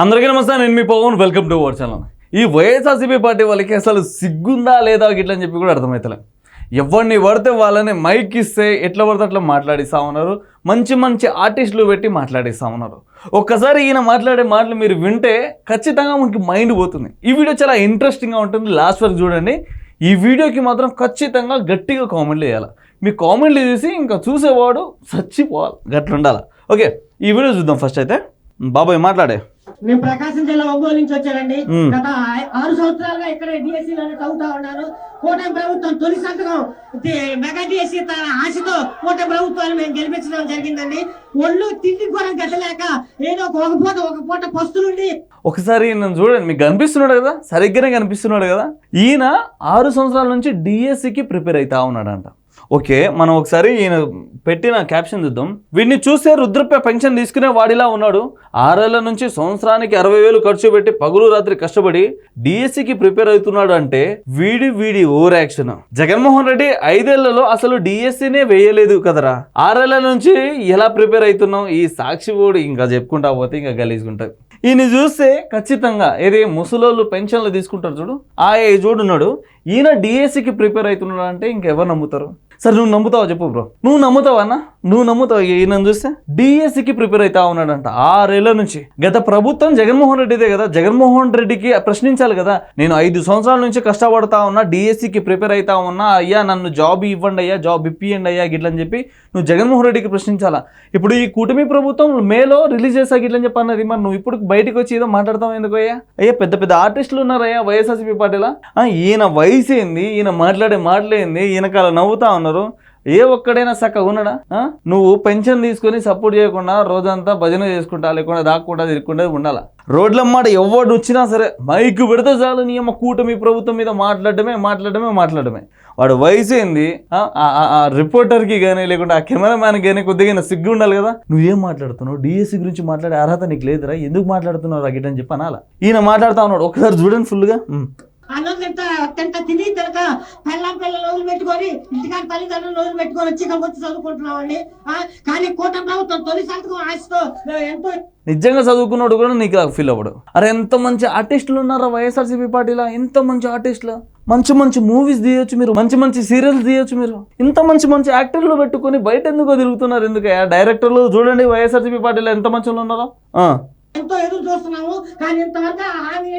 అందరికీ నమస్తే నేను మీ Pavan. Welcome to our channel ఈ వైఎస్ఆర్సీపీ పార్టీ వాళ్ళకి అసలు సిగ్గుందా లేదా గిట్ల అని చెప్పి కూడా అర్థమవుతలే ఎవరిని పడితే వాళ్ళని మైక్ ఇస్తే ఎట్లా పడితే అట్లా మాట్లాడిస్తా ఉన్నారు. మంచి మంచి ఆర్టిస్టులు పెట్టి మాట్లాడిస్తా ఉన్నారు. ఒక్కసారి ఈయన మాట్లాడే మాటలు మీరు వింటే ఖచ్చితంగా మనకి మైండ్ పోతుంది. ఈ వీడియో చాలా ఇంట్రెస్టింగ్గా ఉంటుంది. లాస్ట్ వరకు చూడండి. ఈ వీడియోకి మాత్రం ఖచ్చితంగా గట్టిగా కామెంట్లు చేయాలి మీ కామెంట్లు చూసి ఇంకా చూసేవాడు చచ్చిపోవాలి. గట్ల ఉండాలి ఓకే ఈ వీడియో చూద్దాం ఫస్ట్ అయితే. బాబాయ్ మాట్లాడే. నేను ప్రకాశం జిల్లా ఒంగోలు నుంచి వచ్చానండి. మ్మ్. గత ఆరు సంవత్సరాలుగా ఇక్కడ డిఎస్సీ లోనే చదువుతా ఉన్నాను కూటమి ప్రభుత్వం తొలి సంతకం మెగా డిఎస్సీ తన ఆశతో కూటమి ప్రభుత్వాన్ని మేము గెలిపించడం జరిగిందండి. ఒళ్ళు తిండి కూడా గతలేక ఏదో ఒక ఒక పూట ఒక పూట పస్తులుండి ఒకసారి నన్ను చూడండి మీకు కనిపిస్తున్నాడు కదా? సరిగ్గానే కనిపిస్తున్నాడు కదా? ఈయన ఆరు సంవత్సరాల నుంచి డిఎస్సికి ప్రిపేర్ అవుతా ఉన్నాడంట. ఓకే మనం ఒకసారి ఈయన పెట్టిన క్యాప్షన్ చూద్దాం. వీడిని చూస్తే రుద్రప్య పెన్షన్ తీసుకునే వాడిలా ఉన్నాడు. ఆరేళ్ళ నుంచి సంవత్సరానికి అరవై వేలు ఖర్చు పెట్టి పగులు రాత్రి కష్టపడి డిఎస్సికి ప్రిపేర్ అవుతున్నాడు అంటే వీడి వీడి ఓవర్ యాక్షన్ జగన్మోహన్ రెడ్డి ఐదేళ్ళలో అసలు డిఎస్సినే వేయలేదు కదరా. ఆరేళ్ళ నుంచి ఎలా ప్రిపేర్ అవుతున్నావు? ఈ సాక్షి ఓడి ఇంకా చెప్పుకుంటా పోతే ఇంకా గలీజుకుంటుంది ఈయన చూస్తే ఖచ్చితంగా ఏది ముసలోళ్ళు పెన్షన్లు తీసుకుంటారు చూడు. ఆ ఏజ్ ఉన్నాడు ఈయన డిఎస్సికి ప్రిపేర్ అవుతున్నాడు అంటే ఇంకెవరు నమ్ముతారు? సరే నువ్వు నమ్ముతావా? చెప్పు బ్రో. నువ్వు నమ్ముతావా నువ్వు నమ్ముతావు? ఈయన చూస్తే? డిఎస్సికి ప్రిపేర్ అవుతా ఉన్నాడంట. ఆరేళ్ళ నుంచి. గత ప్రభుత్వం జగన్మోహన్ రెడ్డిదే కదా. జగన్మోహన్ రెడ్డికి ప్రశ్నించాలి కదా. నేను ఐదు సంవత్సరాల నుంచి కష్టపడతా ఉన్నా డిఎస్సికి ప్రిపేర్ అవుతా ఉన్నా అయ్యా నన్ను జాబ్ ఇవ్వండి అయ్యా జాబ్ ఇప్పియండి అయ్యా గిట్లని చెప్పి నువ్వు జగన్మోహన్ రెడ్డికి ప్రశ్నించాలా? ఇప్పుడు ఈ కూటమి ప్రభుత్వం మేలో రిలీజ్ చేసా గిట్లని చెప్పి అన్నది మరి నువ్వు ఇప్పుడు బయటకు వచ్చి ఏదో మాట్లాడతావు ఎందుకు అయ్యా? అయ్యా పెద్ద పెద్ద ఆర్టిస్టులు ఉన్నారయ్యా వైఎస్ఆర్సీపీ పార్టీలా. ఆ, ఈయన వయసు ఏంది ఈయన మాట్లాడే మాటలేంది ఈయనకాల నవ్వుతా ఉన్నారు ఏ ఒక్కడైనా చక్కగా ఉన్నాడా? నువ్వు పెన్షన్ తీసుకొని సపోర్ట్ చేయకుండా రోజంతా భజన చేసుకుంటా లేకుండా దాక్కుండా తిరగకుండా ఉండాలా? రోడ్ల మాట ఎవడు వచ్చినా సరే మైక్ పెడితే చాలు నీ అమ్మ కూటమి ప్రభుత్వం మీద మాట్లాడటమే మాట్లాడటమే మాట్లాడటమే. వాడు వయసు ఏంది? ఆ, రిపోర్టర్కి కానీ లేకుండా ఆ కెమెరామ్యాన్కి కానీ కొద్దిగా సిగ్గు ఉండాలి కదా? నువ్వేం మాట్లాడుతున్నావు? డిఎస్సి గురించి మాట్లాడే అర్హత నీకు లేదురా ఎందుకు మాట్లాడుతున్నావు రాగిట్ అని చెప్పి అనాలా? ఈయన మాట్లాడుతా ఉన్నాడు. ఒకసారి చూడండి ఫుల్గా ఉమ్. అన్నం తింట తింట తిని తినక పెళ్ళం పిల్లలు రోజులు పెట్టుకొని ఇంటికాడ తల్లిదండ్రులు రోజులు పెట్టుకొని వచ్చి ఇక్కడికి వచ్చి చదువుకుంటున్నామండి కానీ కూటమి ప్రభుత్వం తొలి సంతకం ఆశతో ఎంతో నిజంగా చదువుకున్నాడు కూడా నీకు ఫీల్ అవ్వడు. అరే ఎంత మంచి ఆర్టిస్టులు ఉన్నారా వైఎస్ఆర్సీపీ పార్టీలో? ఎంత మంచి ఆర్టిస్టులు మంచి మంచి మూవీస్ తీయొచ్చు మీరు. మంచి మంచి సీరియల్స్ తీయొచ్చు మీరు. ఇంత మంచి మంచి యాక్టర్లు పెట్టుకొని బయట ఎందుకో తిరుగుతున్నారు? ఎందుకయ్యా? డైరెక్టర్లు చూడండి వైఎస్ఆర్సీపీ పార్టీలో ఎంత మంచి వాళ్ళు ఉన్నారో? ఎంతో ఎదురు చూస్తున్నాము కానీ ఇంతవరకు ఆ హామీ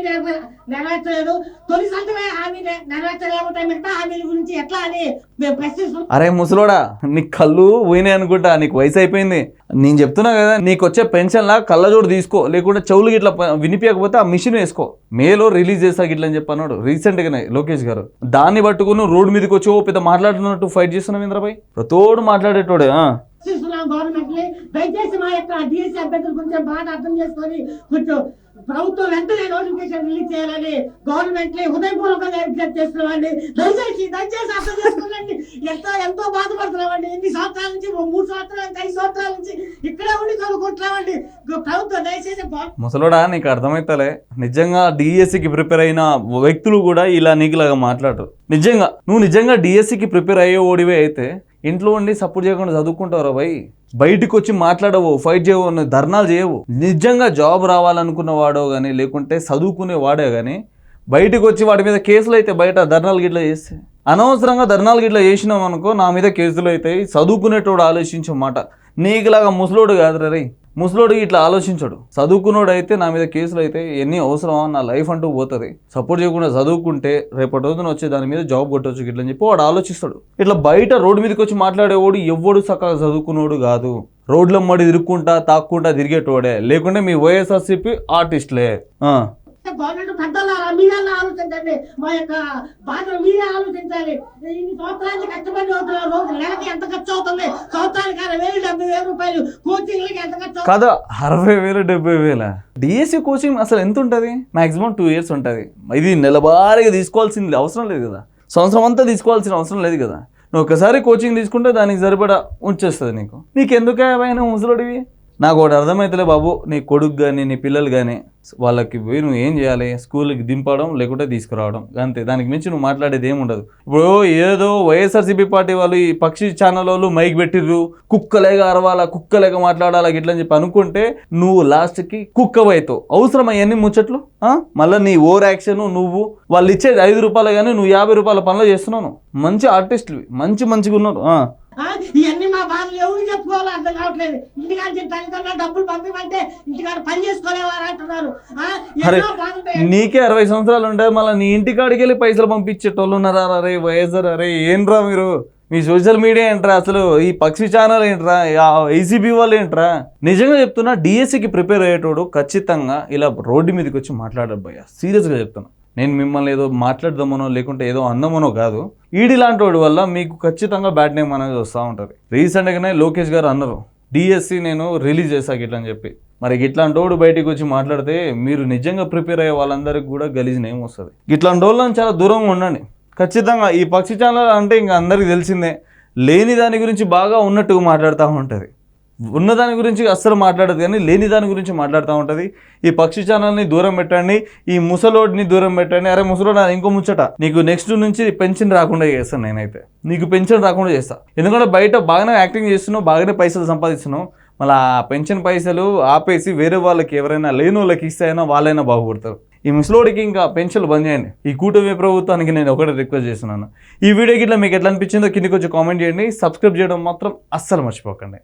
నెరవేర్చలేదు. తొలి సంతమే హామీ నెరవేర్చలేకపోతే మిగతా హామీల గురించి ఎట్లా అని మేము ప్రశ్నిస్తున్నాం. అరే ముసలోడా నీ కళ్ళు పోయినాయి అనుకుంటా నీకు వయసు అయిపోయింది. నేను చెప్తున్నా కదా నీకు వచ్చే పెన్షన్లా కళ్ళజోడు తీసుకో లేకుంటే చెవులు ఇట్లా వినిపించకపోతే ఆ మిషన్ వేసుకో. మేలో రిలీజ్ చేస్తా గిట్ల అని చెప్పన్నాడు రీసెంట్గానే లోకేష్ గారు. దాన్ని పట్టుకుని రోడ్డు మీదకి వచ్చి ఓ పెద్ద మాట్లాడుతున్నట్టు ఫైట్ చేస్తున్నాం ఇంద్రపై ప్రతోడు మాట్లాడేటోడే గవర్నమెంట్ని దయచేసి మా యొక్క డిఎస్సీ అభ్యర్థులు కొంచెం బాగా అర్థం చేసుకొని కొంచెం ప్రభుత్వం వెంటనే నోటిఫికేషన్ రిలీజ్ చేయాలని గవర్నమెంట్ని హృదయపూర్వకంగా విజ్ఞప్తి చేస్తున్నామండి దయచేసి దయచేసి అర్థం చేసుకోండి. ఎంతో ఎంతో బాధపడుతున్నామండి ఎన్ని సంవత్సరాల నుంచి మూడు సంవత్సరాల నుంచి ఐదు సంవత్సరాల నుంచి ఇక్కడే ఉండి చదువుకుంటున్నామండి ప్రభుత్వం దయచేసి ముసలోడా నీకు అర్థమైతలే. నిజంగా డిఎస్సికి ప్రిపేర్ అయిన వ్యక్తులు కూడా ఇలా నీకులాగా మాట్లాడరు. నిజంగా నువ్వు నిజంగా డిఎస్సికి ప్రిపేర్ అయ్యే ఓడివే అయితే ఇంట్లో ఉండి సపోర్ట్ చేయకుండా చదువుకుంటావురా భయ్ బయటకు వచ్చి మాట్లాడవు ఫైట్ చేయవు ధర్నాలు చేయవు. నిజంగా జాబ్ రావాలనుకున్న వాడో కానీ లేకుంటే చదువుకునే వాడే కానీ బయటకు వచ్చి వాడి మీద కేసులు అయితే బయట ధర్నాలు గిట్లా చేస్తే. అనవసరంగా ధర్నాలు గిట్లా చేసినాం అనుకో నా మీద కేసులు అవుతాయి చదువుకునేటోడు ఆలోచించే మాట. నీకులాగా ముసలోడు కాదురా రే ముసలోడు ఇట్లా ఆలోచించడు. చదువుకున్నోడు అయితే నా మీద కేసులు అయితే ఎన్ని అవసరమా? నా లైఫ్ అంటూ పోతుంది. సపోర్ట్ చేయకుండా చదువుకుంటే రేపటి రోజున వచ్చే దాని మీద జాబ్ కొట్టవచ్చు ఇట్లా చెప్పి వాడు ఆలోచిస్తాడు. ఇట్లా బయట రోడ్డు మీదకి వచ్చి మాట్లాడేవాడు ఎవడు చక్కగా చదువుకున్నోడు కాదు. రోడ్ల మడి తిరుక్కుంటా తాక్కుంటా తిరిగేటోడే. లేకుంటే మీ వైఎస్ఆర్సీపీ ఆర్టిస్ట్లే. ఆ. గవర్నమెంట్ పెద్దలారా మీరన్నా ఆలోచించండి? మా యొక్క బాధలు మీరే ఆలోచించాలి. ఇన్ని సంవత్సరానికి కష్టపడి అవుతున్నారు రోజు నెలకి ఎంత ఖర్చు అవుతుంది? సంవత్సరానికి అరవై వేలు డెబ్బై వేల రూపాయలు కోచింగ్లకి ఎంత ఖర్చు అవుతుంది? అరవై వేలు డెబ్బై వేల? డిఎస్సి కోచింగ్ అసలు ఎంత ఉంటుంది? మాక్సిమం టూ ఇయర్స్ ఉంటుంది. ఇది నెలవారీగా తీసుకోవాల్సింది అవసరం లేదు కదా. సంవత్సరం అంతా తీసుకోవాల్సిన అవసరం లేదు కదా. నువ్వు ఒకసారి కోచింగ్ తీసుకుంటే దానికి సరిపడా ఉంచేస్తుంది నీకు. నీకు ఎందుకు ఆయన ముసలుడివి? నాకు ఒకటి అర్థమవుతలే బాబు నీ కొడుకు కానీ నీ పిల్లలు కానీ వాళ్ళకి పోయి నువ్వు ఏం చేయాలి? స్కూల్కి దింపడం లేకుంటే తీసుకురావడం. అంతే. దానికి మించి నువ్వు మాట్లాడేది ఏమి ఉండదు. ఇప్పుడు ఏదో వైఎస్ఆర్సీపీ పార్టీ వాళ్ళు ఈ పక్షి ఛానల్ వాళ్ళు మైక్ పెట్టిర్రు. కుక్కలేక అరవాలా కుక్కలేక మాట్లాడాలా గిట్లని చెప్పి అనుకుంటే నువ్వు లాస్ట్కి కుక్కవైతావు. అవసరం అవన్నీ ముచ్చట్లు మళ్ళీ నీ ఓవర్ యాక్షన్ నువ్వు వాళ్ళు ఇచ్చేది ఐదు రూపాయలు కానీ నువ్వు యాభై రూపాయల పనులు చేస్తున్నావు మంచి ఆర్టిస్టులు మంచి మంచిగా ఉన్నారు ఇవన్నీ మా బాధలు. ఎవరు చెప్పుకోవాలో అర్థం కావట్లేదు. ఇంటికాడ తల్లిదండ్రులు డబ్బులు పంపిమంటే ఇంటికాడ పని చేసుకోలేవారు అంటున్నారు. నీకే అరవై సంవత్సరాలు ఉంటాయి మళ్ళీ నీ ఇంటి కాడికి వెళ్ళి పైసలు పంపించేటోళ్ళు ఉన్నారా? అరే వైఎస్ఆర్ అరే ఏంట్రా మీరు? మీ సోషల్ మీడియా ఏంట్రా అసలు? ఈ పక్షి ఛానల్ ఏంట్రా? ఈసీబీ వాళ్ళు ఏంట్రా? నిజంగా చెప్తున్నా డిఎస్సికి ప్రిపేర్ అయ్యేటోడు ఖచ్చితంగా ఇలా రోడ్డు మీదకి వచ్చి మాట్లాడరు భయ్య. సీరియస్గా చెప్తున్నా. నేను మిమ్మల్ని ఏదో మాట్లాడదామనో లేకుంటే ఏదో అందమనో కాదు. ఈడి లాంటి వాడి వల్ల మీకు ఖచ్చితంగా బ్యాడ్ నేమ్ అనేది వస్తూ ఉంటుంది. రీసెంట్గానే లోకేష్ గారు అన్నారు డిఎస్సి నేను రిలీజ్ చేశాక ఇట్లా అని చెప్పి. మరి ఇట్లాంటి వాడు బయటికి వచ్చి మాట్లాడితే మీరు నిజంగా ప్రిపేర్ అయ్యే వాళ్ళందరికీ కూడా గలీజ్ నేమ్ వస్తుంది. ఇట్లాంటి వాళ్ళని చాలా దూరంగా ఉండండి. ఖచ్చితంగా ఈ పక్షి ఛానల్ అంటే ఇంకా అందరికీ తెలిసిందే. లేని దాని గురించి బాగా ఉన్నట్టుగా మాట్లాడుతూ ఉంటుంది. ఉన్న దాని గురించి అస్సలు మాట్లాడదు కానీ లేని దాని గురించి మాట్లాడుతూ ఉంటుంది. ఈ పక్షి ఛానల్ని దూరం పెట్టండి ఈ ముసలోడిని దూరం పెట్టండి. అరే ముసలోడు ఇంకో ముచ్చట. నీకు నెక్స్ట్ నుంచి పెన్షన్ రాకుండా చేస్తాను నేనైతే. నీకు పెన్షన్ రాకుండా చేస్తా. ఎందుకంటే బయట బాగానే యాక్టింగ్ చేస్తున్నావు బాగానే పైసలు సంపాదిస్తున్నావు. మళ్ళీ ఆ పెన్షన్ పైసలు ఆపేసి వేరే వాళ్ళకి ఎవరైనా లేని వాళ్ళకి ఇస్తాయైనా వాళ్ళైనా బాగుపడతారు. ఈ ముసలోడికి ఇంకా పెన్షన్లు బంద్ చేయండి. ఈ కూటమి ప్రభుత్వానికి నేను ఒకటే రిక్వెస్ట్ చేస్తున్నాను. ఈ వీడియోకి ఇట్లా మీకు ఎట్లా అనిపించిందో కిందకి వచ్చి కామెంట్ చేయండి. సబ్స్క్రైబ్ చేయడం మాత్రం అస్సలు మర్చిపోకండి.